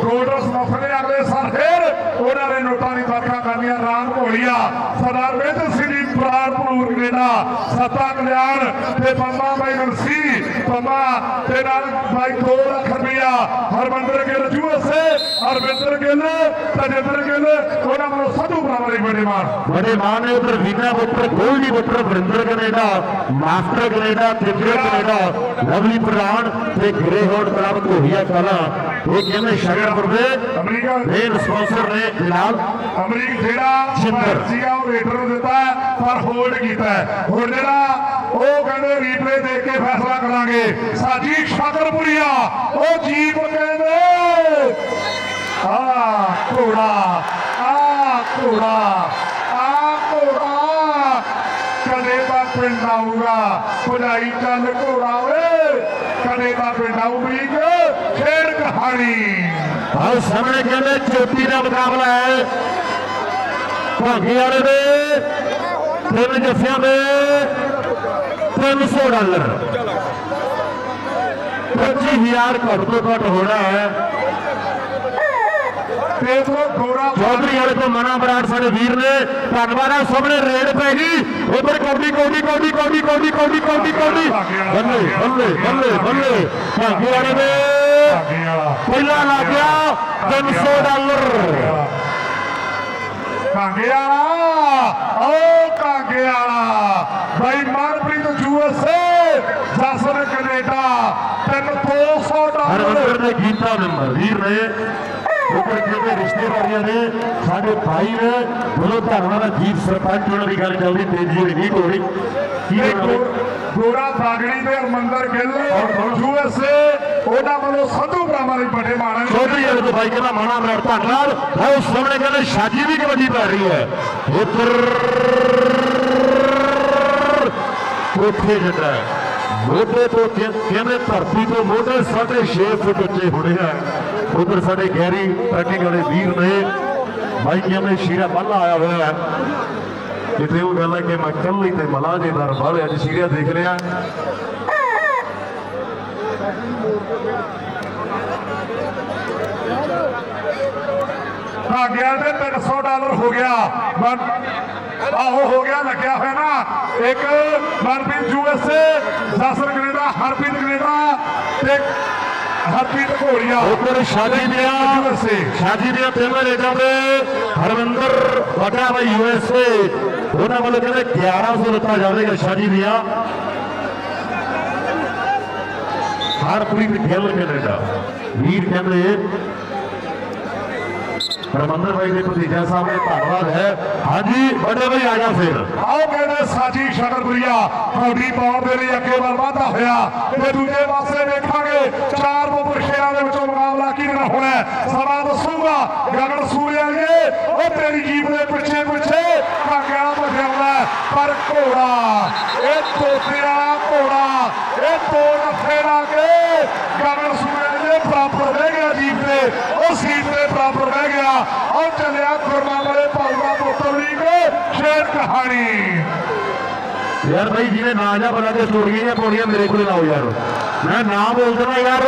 [SPEAKER 2] ਗੋਲਡਨ ਸਮਫ ਨੇ ਅਗਲੇ ਸਾਲ ਫਿਰ ਉਹਨਾਂ ਨੇ ਨੋਟਾਂ ਦੀ ਵਰਖਾ ਕਰਨੀਆਂ ਰਾਮ ਘੋਲੀਆ ਸਰਦਾਰ ਵੇਦਰ ਸਿੰਘ ਜੀ ਪ੍ਰਾਣਪੁਰ ਕੈਨੇਡਾ ਸੱਤਾ ਕਲਿਆਣ ਤੇ ਪੰਮਾ ਬਾਈ ਨਰਸੀ ਪੰਮਾ ਤੇ ਨਾਲ ਬਾਈ 2 ਲੱਖ ਰੁਪਇਆ ਹਰਮੰਦਰ ਗਿੱਲ ਯੂਐਸਏ ਹਰਵਿੰਦਰ ਗਿੱਲ ਤਜਿੰਦਰ ਗਿੱਲ ਉਹਨਾਂ ਵੱਲੋਂ ਸਾਧੂ ਭਰਾਵਾਂ ਲਈ ਬੜੇ ਮਾਣ
[SPEAKER 3] ਬੜੇ ਮਾਣ ਨੇ ਉਧਰ ਵੀਨਾ ਪੁੱਤਰ ਗੋਲਡੀ ਪੁੱਤਰ Varinder Canada master Canada Tripura Canada Lovely ਪ੍ਰਧਾਨ ਤੇ ਗ੍ਰੇਹੋਡ ਕਲੱਬ ਘੋੜੀਆ ਕਲਾ ਇਹ ਕਹਿੰਦੇ ਸ਼ਗਰਪੁਰ ਦੇ
[SPEAKER 2] ਅਮਰੀਕਾ
[SPEAKER 3] ਮੇਨ ਸਪਾਂਸਰ ਨੇ ਜਨਾਬ
[SPEAKER 2] ਅਮਰੀਕ ਜਿਹੜਾ। ਸੀਗਾ ਉਹ ਰੇਡਰ ਨੂੰ ਦਿੱਤਾ ਪਰ ਹੋਲਡ ਕੀਤਾ। ਹੁਣ ਜਿਹੜਾ ਉਹ ਕਹਿੰਦੇ ਰੀਪਲੇ ਦੇਖ ਕੇ ਫੈਸਲਾ ਕਰਾਂਗੇ। ਸਾਜੀ ਸ਼ਾਕਰਪੁਰੀਆ ਉਹ ਜੀਪ ਕਹਿੰਦੇ ਆ ਘੋੜਾ ਆ ਘੋੜਾ, ਆ ਪਿੰਡ ਆਊਗਾ ਭੁਲਾਈ ਚੱਲ ਘੋੜਾ ਓਏ। ਕਦੇ ਦਾ ਪਿੰਡ ਆਊਗੀ ਵੀਰ ਖੇਡ ਕਹਾਣੀ।
[SPEAKER 3] ਆਹ ਸਾਹਮਣੇ ਕਹਿੰਦੇ ਚੋਟੀ ਦਾ ਮੁਕਾਬਲਾ ਹੈ। ਭਾਗੀ ਵਾਲੇ ਦੇ, ਤਿੰਨ ਜੱਫਿਆਂ ਦੇ। 300 ਡਾਲਰ 25000 ਘੱਟ ਤੋਂ ਘੱਟ ਹੋਣਾ ਹੈ। ਚੌਧਰੀ ਵਾਲੇ ਤੋਂ ਮਨਾ ਬਰਾੜ ਸਾਡੇ ਵੀਰ ਨੇ। ਧੰਨਵਾਦ ਹੈ ਸਾਹਮਣੇ ਰੇਡ ਪੈ ਗਈ। ਉਧਰ ਕੌਡੀ ਕੌਡੀ ਕੌਡੀ ਕੌਡੀ ਕੌਡੀ ਕੌਡੀ ਕੌਡੀ ਕੌਡੀ ਬੱਲੇ ਬੱਲੇ ਬੱਲੇ ਬੱਲੇ। ਭਾਗੀ ਵਾਲੇ ਦੇ ਪਹਿਲਾ ਲੱਗ ਗਿਆ। 300 ਡਾਲਰ
[SPEAKER 2] ਕਾਂਗੇ ਵਾਲਾ ਓ ਕਾਂਗੇ ਵਾਲਾ ਬਾਈ ਮਨਪ੍ਰੀਤ ਯੂਐਸਏ ਜਸਨ ਕੈਨੇਡਾ ਤਿੰਨ 200
[SPEAKER 3] ਦੇ ਗੀਤਾ ਨੰਬਰ ਵੀਰ ਨੇ ਉੱਪਰ ਜਿਹੜੇ ਰਿਸ਼ਤੇਦਾਰੀਆਂ ਨੇ ਸਾਡੇ ਭਾਈ ਨੇ ਬੋਲੋ ਧਰਮਾਂ ਦਾ ਜੀਤ ਸਰਪੰਚ ਉਹਨਾਂ ਦੀ ਗੱਲ ਚੱਲਦੀ ਤੇਜ਼ੀ ਹੋਈ ਨਹੀਂ ਹੋਈ ਕੀ
[SPEAKER 2] ਤੇ ਗੋਰਾ ਸਾਗੜੀ ਦੇ ਹਰਮੰਦਰ ਗਿੱਲ ਯੂਐਸਏ ਉਹਨਾਂ ਵੱਲੋਂ ਸੰਧੂ ਬ੍ਰਾਹਮਣ ਲਈ ਵੱਡੇ ਮਾਣ
[SPEAKER 3] ਚੌਧਰੀ ਤੋਂ ਬਾਈ ਕਹਿੰਦਾ ਮਾਣਾ ਮਰਾੜ ਧੰਨਵਾਦ ਆਓ ਸਾਹਮਣੇ ਕਹਿੰਦੇ ਸ਼ਾਜੀ ਵੀ ਕਬੱਡੀ ਪੈ ਰਹੀ ਹੈ। ਉੱਧਰ ਕੋਠੇ ਜਿੱਡਾ ਮੋਢੇ ਤੋਂ ਕਹਿੰਦੇ ਧਰਤੀ ਤੋਂ ਮੋਢੇ ਸਾਢੇ 6 ਫੁੱਟ ਉੱਚੇ ਹੋਣੇ ਆ। ਉਧਰ ਸਾਡੇ ਗਹਿਰੀ ਟਰੈਕਿੰਗ ਵਾਲੇ ਵੀਰ ਨੇ, ਬਾਈ ਕਹਿੰਦੇ ਸ਼ੀਰਾ ਬੱਲਾ ਆਇਆ ਹੋਇਆ ਹੈ। ਕਿਤੇ ਉਹ ਗੱਲ ਹੈ ਕਿ ਮੈਂ ਕੱਲ ਹੀ ਤੇ ਮਲਾਜੇ ਦਾ ਬਾਹਰ ਅੱਜ ਸ਼ੀਰਾ ਦੇਖ ਰਿਹਾ।
[SPEAKER 2] ਆ ਗਿਆ ਤੇ 300 ਡਾਲਰ ਹੋ ਗਿਆ। ਆਹੋ ਹੋ ਗਿਆ ਲੱਗਿਆ ਹੋਇਆ ਨਾ। ਇੱਕ Manpreet USA Jasan Canada Harpreet Canada ਤੇ ਹਰਪ੍ਰੀਤ ਘੋੜੀਆ।
[SPEAKER 3] ਉਧਰ ਸ਼ਾਜੀ ਦੀਆਂ ਸ਼ਾਜੀ ਦੀਆਂ ਤਿੰਨ ਰੇਡਾਂ ਦੇ ਹਰਵਿੰਦਰ ਵੱਡਾ ਬਾਈ ਯੂਐਸਏ ਉਹਨਾਂ ਵੱਲੋਂ ਕਹਿੰਦੇ 1100 ਦਿੱਤਾ ਜਾਵੇਗਾ ਸ਼ਾਜੀ ਦੀਆਂ। ਹਰਪ੍ਰੀਤ ਗਿੱਲ ਕੈਨੇਡਾ। ਵੀਰ ਕਹਿੰਦੇ ਹਰਮੰਦਰ ਬਾਈ ਦੇ ਭਤੀਜਾ ਸਾਹਿਬ ਨੇ ਧੰਨਵਾਦ ਹੈ। ਹਾਂਜੀ, ਵੱਡੇ ਬਾਈ ਆ ਜਾ ਫਿਰ।
[SPEAKER 2] ਆਓ ਕਹਿੰਦੇ ਸਾਜੀ ਸ਼ਟਰਪੁਰੀਆ ਕੌਡੀ ਪਾਉਣ ਦੇ ਲਈ ਅੱਗੇ ਵੱਲ ਵਾਧਾ ਹੋਇਆ। ਤੇ ਦੂਜੇ ਪਾਸੇ ਵੇਖਾਂਗੇ, ਚਾਰ ਮੁਪਰਸ਼ਿਆਂ ਦੇ ਵਿੱਚੋਂ ਮੁਕਾਬਲਾ ਕਿਹਨਾਂ ਹੋਣਾ ਸਮਾਂ ਦੱਸੂਗਾ, ਗਗਨ ਸੂਰਿਆ ਉਹ ਤੇਰੀ ਜੀਪ ਦੇ ਪਿੱਛੇ ਪਿੱਛੇ ਕਾਗਿਆ ਭਜਾਉਂਦਾ ਪਰ ਘੋੜਾ, ਇਹ ਤੋਤੇ ਵਾਲਾ ਘੋੜਾ, ਇਹ ਦੋ ਨਫੇ ਲਾ ਕੇ ਗਗਨ ਬਰਾਬਰ ਰਹਿ ਗਿਆ ਜੀਪ ਤੇ ਉਹ ਸੀਟ ਤੇ ਬਰਾਬਰ ਰਹਿ ਗਿਆ। ਉਹ ਚੱਲਿਆ ਗੁਰਮਾ ਵਾਲੇ ਪਾਉਗਾ ਬੋਤਲ ਲੀਗ ਸ਼ੇਰ ਕਹਾਣੀ।
[SPEAKER 3] ਯਾਰ ਭਾਈ ਜਿਹਨੇ ਨਾ ਜਾ ਬਣਾ ਕੇ ਸਟੋਰੀਆਂ ਜਾਂ ਪੌੜੀਆਂ ਮੇਰੇ ਕੋਲ ਲਾਓ ਯਾਰ। ਮੈਂ ਨਾ ਬੋਲ ਦੇਣਾ ਯਾਰ,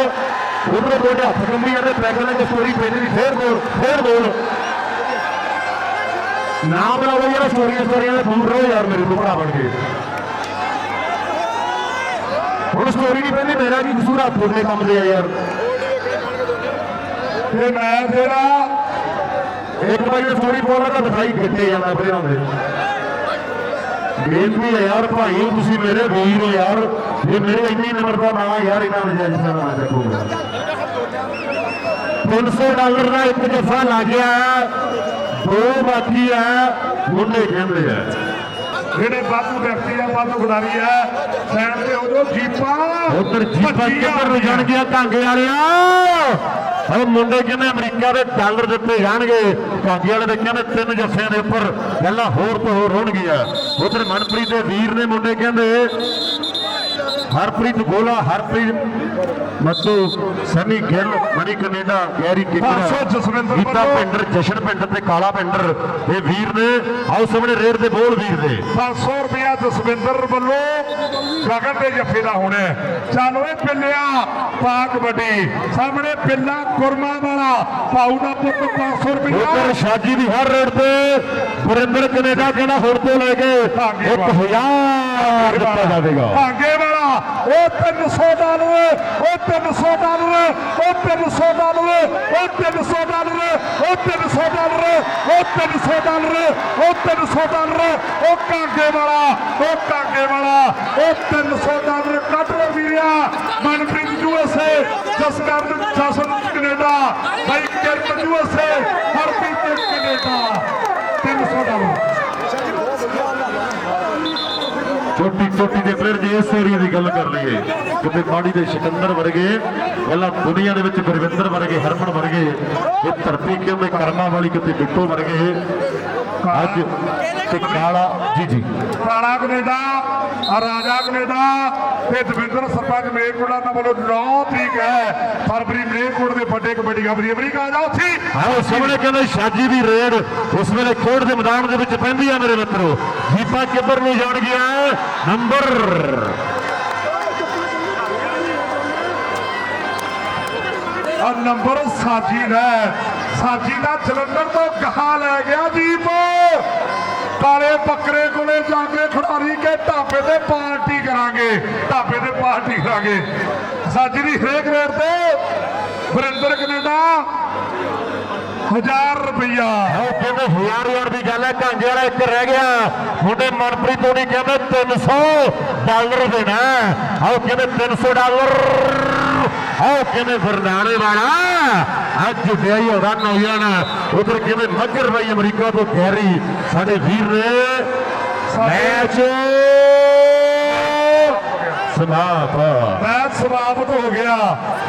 [SPEAKER 3] ਉਧਰ ਤੁਹਾਡੇ ਹੱਥ ਕੰਬੀ ਜਾਂਦੇ ਪੈਗਲ ਦੀ ਸਟੋਰੀ ਪੈਣੀ ਦੀ ਫੇਰ ਬੋਲ ਫੇਰ ਬੋਲ। ਨਾ ਬਣਾਓ ਯਾਰ ਸਟੋਰੀਆਂ ਸਟੋਰੀਆਂ ਦੇ ਦੂਰ ਰਹੋ ਯਾਰ, ਮੇਰੇ ਤੋਂ ਭਰਾ ਬਣ ਕੇ। ਹੁਣ ਸਟੋਰੀ ਨਹੀਂ ਪੈਂਦੀ, ਮੇਰਾ ਕੀ ਕਸੂਰ ਹੱਥ ਤੁਹਾਡੇ ਕੰਮ ਦੇ ਯਾਰ।
[SPEAKER 2] ਤੇ ਮੈਂ ਜਿਹੜਾ
[SPEAKER 3] ਇੱਕ ਵਾਰੀ ਸਟੋਰੀ ਬੋਲਣਾ ਤਾਂ ਦਿਖਾਈ ਕਿੱਥੇ ਜਾਣਾ ਫਿਰ ਹੁੰਦੇ ਬੇਨਤੀ ਹੈ ਯਾਰ ਭਾਈ ਤੁਸੀਂ ਮੇਰੇ ਵੀਰ ਹੋ ਯਾਰ। ਇਹ ਮੇਰੇ ਇੰਨੀ ਨਿਮਰਤਾ ਨਾ ਯਾਰ ਇਹਨਾਂ ਨੂੰ ਜੱਜ ਸਾਹਿਬ ਨਾ ਚੱਕੂਗਾ 300 ਡਾਲਰ ਦਾ ਇੱਕ ਜੱਫਾ ਲੱਗ ਗਿਆ। ਹੈ। ਦੋ ਬਾਕੀ ਹੈ ਮੁੰਡੇ ਕਹਿੰਦੇ ਆ।
[SPEAKER 2] ਜਿਹੜੇ ਵਾਧੂ ਵਿਅਕਤੀ ਆ ਵਾਧੂ ਖਿਡਾਰੀ ਆ ਸਾਈਡ ਤੇ ਜੋ ਜੀਪਾਂ
[SPEAKER 3] ਉਧਰ ਜੀਪਾਂ ਕਿੱਧਰ ਨੂੰ ਜਾਣ ਗਿਆ ਕਾਂਗੇ ਵਾਲਿਆ? ਉਹ ਮੁੰਡੇ ਕਹਿੰਦੇ ਅਮਰੀਕਾ ਦੇ ਡਾਲਰ ਦਿੱਤੇ ਜਾਣਗੇ, ਭਾਜੀ ਵਾਲੇ ਦੇ ਕਹਿੰਦੇ ਤਿੰਨ ਜੱਫਿਆਂ ਦੇ ਉੱਪਰ, ਗੱਲਾਂ ਹੋਰ ਤੋਂ ਹੋਰ ਹੋਣਗੀਆਂ। ਉਧਰ ਮਨਪ੍ਰੀਤ ਦੇ ਵੀਰ ਨੇ ਮੁੰਡੇ ਕਹਿੰਦੇ ਹਰਪ੍ਰੀਤ ਗੋਲਾ ਹਰਪ੍ਰੀਤ ਮੱਤੂ ਸਨੀ ਗਿੱਲ ਮਣੀ ਕੈਨੇਡਾ ਗੈਰੀ ਕਿਕਰ
[SPEAKER 2] ਜਸਵਿੰਦਰ
[SPEAKER 3] ਗੀਤਾ ਪਿੰਡਰ ਜਸ਼ਨ ਪਿੰਡਰ ਤੇ ਕਾਲਾ ਪਿੰਡਰ ਇਹ ਵੀਰ ਨੇ ਆਓ ਸਾਹਮਣੇ ਰੇਡ ਦੇ ਬੋਲ ਵੀਰ ਦੇ
[SPEAKER 2] 500 ਰੁਪਇਆ ਜਸਵਿੰਦਰ ਵੱਲੋਂ ਗਗਨ ਦੇ ਜੱਫੇ ਦਾ ਹੋਣਾ। ਚੱਲ ਓਏ ਪਿੱਲਿਆ ਪਾ ਕਬੱਡੀ ਸਾਹਮਣੇ ਪਿੱਲਾ ਗੁਰਮਾ ਵਾਲਾ ਪਾਉ ਦਾ ਪੁੱਤ 500 ਰੁਪਇਆ
[SPEAKER 3] ਉਧਰ ਸ਼ਾਜੀ ਦੀ ਹਰ ਰੇਡ ਤੇ ਵਰਿੰਦਰ ਕੈਨੇਡਾ ਕਹਿੰਦਾ ਹੁਣ ਤੋਂ ਲੈ ਕੇ
[SPEAKER 2] ਭਾਗੇ
[SPEAKER 3] 1000 ਦਿੱਤਾ ਜਾਵੇਗਾ
[SPEAKER 2] ਭਾਗੇ ਵਾਲਾ ਉਹ 300 ਡਾਲਰ ਉਹ 300 ਡਾਲਰ ਉਹ 300 ਡਾਲਰ ਉਹ 300 ਡਾਲਰ ਉਹ 300 ਡਾਲਰ ਉਹ 300 ਡਾਲਰ ਉਹ 300 ਡਾਲਰ ਉਹ ਕਾਂਗੇ ਵਾਲਾ, ਉਹ ਕਾਂਗੇ ਵਾਲਾ, ਉਹ 300 ਡਾਲਰ ਕੱਢ ਲੋ ਵੀਰਿਆ, ਮਨਪ੍ਰੀਤ ਯੂਐਸਏ ਜਸਕਰਨ ਜਸਨ ਕੈਨੇਡਾ, ਬਾਈ Kirat USA Harpreet Canada 300 dollar
[SPEAKER 3] ਛੋਟੀ ਛੋਟੀ ਦੇ ਪਲੇਅਰ ਜੇ ਇਸ ਏਰੀਆ ਦੀ ਗੱਲ ਕਰ ਲਈਏ ਕਿਤੇ ਮਾੜੀ ਦੇ ਸਿਕੰਦਰ ਵਰਗੇ, ਪਹਿਲਾਂ ਦੁਨੀਆ ਦੇ ਵਿੱਚ ਗੁਰਵਿੰਦਰ ਵਰਗੇ, ਹਰਮਨ ਵਰਗੇ, ਇਹ ਧਰਤੀ ਕਹਿੰਦੇ ਕਰਮਾਂ ਵਾਲੀ ਕਿਤੇ ਬਿੱਟੂ ਵਰਗੇ ਅੱਜ ਤੇ ਕਾਲਾ ਜੀ ਜੀ।
[SPEAKER 2] ਰਾਣਾ ਕੈਨੇਡਾ ਰਾਜਾ ਕੈਨੇਡਾ ਤੇ ਦਵਿੰਦਰ ਸਰਪੰਚ ਮੇਰਕੋਟਲਾ ਦਾ ਵੱਲੋਂ 9 ਤਰੀਕ ਹੈ। ਫਰਵਰੀ ਮੇਰਕੋਟ ਦੇ ਵੱਡੇ ਕਬੱਡੀ ਕਬੱਡੀ ਅਮਰੀਕਾ ਆ ਜਾਓ ਸੀ
[SPEAKER 3] ਆਓ ਸਾਹਮਣੇ ਕਹਿੰਦੇ ਸ਼ਾਜੀ ਦੀ ਰੇਡ ਉਸ ਵੇਲੇ ਕੋਟ ਦੇ ਮੈਦਾਨ ਦੇ ਵਿੱਚ ਪੈਂਦੀ ਆ ਮੇਰੇ ਮਿੱਤਰੋ। ਜੀਪਾ ਕਿੱਧਰ ਨੂੰ ਜਾਣ ਗਿਆ ਨੰਬਰ।
[SPEAKER 2] ਆ ਨੰਬਰ ਸਾਜੀ ਦਾ ਸਾਜੀ ਦਾ ਸਿਲੰਡਰ ਤੋਂ ਗਾਹ ਲੈ ਗਿਆ ਜੀਪ ਕਾਲੇ ਬੱਕਰੇ ਕੋਲੇ ਜਾ ਕੇ ਖਿਡਾਰੀ ਕੇ ਢਾਬੇ ਤੇ ਪਾਰਟੀ ਕਰਾਂਗੇ। ਢਾਬੇ ਤੇ ਪਾਰਟੀ ਕਰਾਂਗੇ। ਸਾਜੀ ਦੀ ਹਰੇਕ ਰੇਟ ਤੇ ਵਰਿੰਦਰ ਕੈਨੇਡਾ 1000 ਰੁਪਈਆ।
[SPEAKER 3] ਆਓ ਕਹਿੰਦੇ ਹਜ਼ਾਰ ਹਜ਼ਾਰ ਦੀ ਗੱਲ ਹੈ ਢਾਂਜੇ ਵਾਲਾ ਇੱਕ ਰਹਿ ਗਿਆ। ਮੁੰਡੇ ਮਨਪ੍ਰੀਤ ਹੋਣੀ ਕਹਿੰਦੇ 300 ਡਾਲਰ ਦੇਣਾ ਆਓ ਕਹਿੰਦੇ 300 ਡਾਲਰ। ਆਓ ਕਹਿੰਦੇ ਫਰਨਾਣੇ ਵਾਲਾ। ਅੱਜ ਵਿਆਹੀ ਹੋਦਾ ਨੌਜਵਾਨ ਉਧਰ ਕਹਿੰਦੇ ਮੱਗਰ ਬਾਈ ਅਮਰੀਕਾ ਤੋਂ ਗੈਰੀ ਸਾਡੇ ਵੀਰ ਨੇ ਮੈਚ ਸਮਾਪਤ।
[SPEAKER 2] ਮੈਚ ਸਮਾਪਤ ਹੋ ਗਿਆ।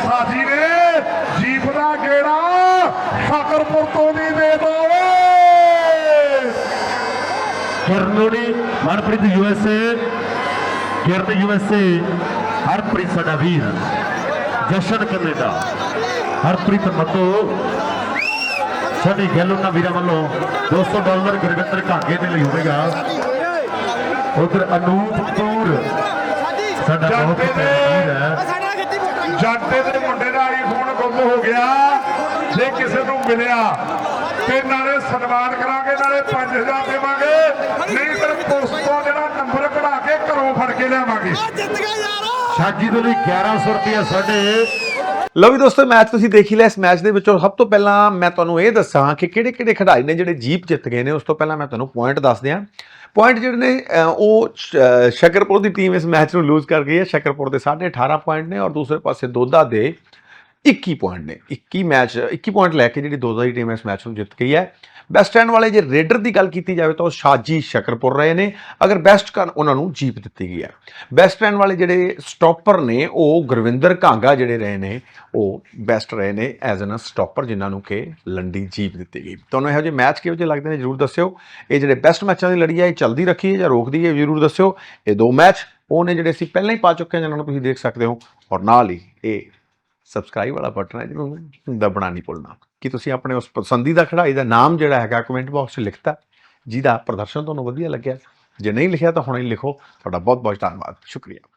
[SPEAKER 2] ਸਾਜੀ ਨੇ ਜੀਪ ਦਾ ਗੇੜਾ ਸ਼ਾਕਰਪੁਰ ਤੋਂ ਨਹੀਂ ਦੇ ਦੋਵੇ
[SPEAKER 3] ਕਿਰਨੋਣੀ ਮਨਪ੍ਰੀਤ ਯੂਐਸਏ ਕਿਰਨ ਯੂਐਸਏ ਹਰਪ੍ਰੀਤ ਸਾਡਾ ਵੀਰ। ਜਸ਼ਨ ਕੈਨੇਡਾ। ਹਰਪ੍ਰੀਤ ਮੱਤੋ ਸਾਡੀ ਗੱਲ ਉਹਨਾਂ ਵੀਰਾਂ ਵੱਲੋਂ 200 ਡਾਲਰ ਗੁਰਵਿੰਦਰ ਘਾਗੇ ਦੇ ਲਈ ਹੋਵੇਗਾ। ਉਧਰ ਅਨੂਪ ਕੌਰ ਸਾਡਾ ਬਹੁਤ
[SPEAKER 2] ਜੱਟ ਦੇ-
[SPEAKER 3] ਪਿਆਰਾ ਵੀਰ ਹੈ।
[SPEAKER 2] ਜਾਂਟੇ ਦੇ ਮੁੰਡੇ ਦਾ ਆਈਫੋਨ ਗੁੰਮ ਹੋ ਗਿਆ। ਜੇ ਕਿਸੇ ਨੂੰ ਮਿਲਿਆ ਤੇ ਨਾਲੇ ਸਨਮਾਨ ਕਰਾਂਗੇ ਨਾਲੇ 5000 ਦੇਵਾਂਗੇ। ਨਹੀਂ ਫਿਰ ਪੁਲਿਸ ਤੋਂ ਜਿਹੜਾ ਨੰਬਰ ਕਢਾ ਕੇ ਘਰੋਂ ਫੜ ਕੇ ਲਿਆਵਾਂਗੇ।
[SPEAKER 3] ਸ਼ਾਜੀ ਦੇ ਲਈ 1100 ਰੁਪਏ ਸਾਡੇ
[SPEAKER 1] ਲਓ ਵੀ ਦੋਸਤੋ, ਮੈਚ ਤੁਸੀਂ ਦੇਖ ਹੀ ਲਿਆ, ਇਸ ਮੈਚ ਦੇ ਵਿੱਚੋਂ ਸਭ ਤੋਂ ਪਹਿਲਾਂ ਮੈਂ ਤੁਹਾਨੂੰ ਇਹ ਦੱਸਾਂ ਕਿ ਕਿਹੜੇ ਕਿਹੜੇ ਖਿਡਾਰੀ ਨੇ ਜਿਹੜੇ ਜੀਪ ਜਿੱਤ ਗਏ ਨੇ, ਉਸ ਤੋਂ ਪਹਿਲਾਂ ਮੈਂ ਤੁਹਾਨੂੰ ਪੁਆਇੰਟ ਦੱਸ ਦਿਆਂ। ਪੁਆਇੰਟ ਜਿਹੜੇ ਨੇ ਉਹ ਸ਼- ਸ਼ਕਰਪੁਰ ਦੀ ਟੀਮ ਇਸ ਮੈਚ ਨੂੰ ਲੂਜ਼ ਕਰ ਗਈ ਹੈ। ਸ਼ਕਰਪੁਰ ਦੇ 18.5 ਪੁਆਇੰਟ ਨੇ ਔਰ ਦੂਸਰੇ ਪਾਸੇ ਦੋਦਾ ਦੇ 21 ਪੁਆਇੰਟ ਨੇ। 21 ਮੈਚ 21 ਪੁਆਇੰਟ ਲੈ ਕੇ ਜਿਹੜੀ ਦੋਦਾ ਦੀ ਟੀਮ ਇਸ ਮੈਚ ਨੂੰ ਜਿੱਤ ਗਈ ਹੈ। ਬੈਸਟ ਐਂਡ ਵਾਲੇ ਜੇ ਰੇਡਰ ਦੀ ਗੱਲ ਕੀਤੀ ਜਾਵੇ ਤਾਂ ਉਹ ਸ਼ਾਜੀ ਸ਼ਕਰਪੁਰ ਰਹੇ ਨੇ। ਅਗਰ ਬੈਸਟ ਕਰਨ ਉਹਨਾਂ ਨੂੰ ਜੀਪ ਦਿੱਤੀ ਗਈ ਹੈ। ਬੈਸਟ ਐਂਡ ਵਾਲੇ ਜਿਹੜੇ ਸਟਾਪਰ ਨੇ, ਉਹ ਗੁਰਵਿੰਦਰ ਘਾਂਗਾ ਜਿਹੜੇ ਰਹੇ ਨੇ, ਉਹ ਬੈਸਟ ਰਹੇ ਨੇ ਐਜ਼ ਐਨ ਸਟਾਪਰ ਜਿਨ੍ਹਾਂ ਨੂੰ ਕਿ ਲੰਡੀ ਜੀਪ ਦਿੱਤੀ ਗਈ। ਤੁਹਾਨੂੰ ਇਹੋ ਜਿਹੇ ਮੈਚ ਕਿਹੋ ਜਿਹੇ ਲੱਗਦੇ ਨੇ ਜਰੂਰ ਦੱਸਿਓ। ਇਹ ਜਿਹੜੇ ਬੈਸਟ ਮੈਚਾਂ ਦੀ ਲੜੀ ਹੈ, ਇਹ ਚੱਲਦੀ ਰੱਖੀ ਹੈ ਜਾਂ ਰੋਕਦੀ ਹੈ ਜਰੂਰ ਦੱਸਿਓ। ਇਹ ਦੋ ਮੈਚ ਉਹ ਨੇ ਜਿਹੜੇ ਅਸੀਂ ਪਹਿਲਾਂ ਹੀ ਪਾ ਚੁੱਕੇ ਹਾਂ, ਜਿਨ੍ਹਾਂ ਨੂੰ ਤੁਸੀਂ ਦੇਖ ਸਕਦੇ ਹੋ। ਔਰ ਨਾਲ ਹੀ ਇਹ ਸਬਸਕ੍ਰਾਈਬ ਵਾਲਾ ਬਟਨ ਹੈ, ਜਿਹਨੂੰ ਦਬਣਾ ਨਹੀਂ ਭੁੱਲਣਾ। ਕਿ ਤੁਸੀਂ ਆਪਣੇ ਉਸ ਪਸੰਦੀਦਾ ਖਿਡਾਰੀ ਦਾ ਨਾਮ ਜਿਹੜਾ ਹੈਗਾ ਕਮੈਂਟ ਬਾਕਸ 'ਚ ਲਿਖਤਾ। ਜਿਹਦਾ ਪ੍ਰਦਰਸ਼ਨ ਤੁਹਾਨੂੰ ਵਧੀਆ ਲੱਗਿਆ। ਜੇ ਨਹੀਂ ਲਿਖਿਆ ਤਾਂ ਹੁਣੇ ਲਿਖੋ। ਤੁਹਾਡਾ ਬਹੁਤ ਬਹੁਤ ਧੰਨਵਾਦ। ਸ਼ੁਕਰੀਆ।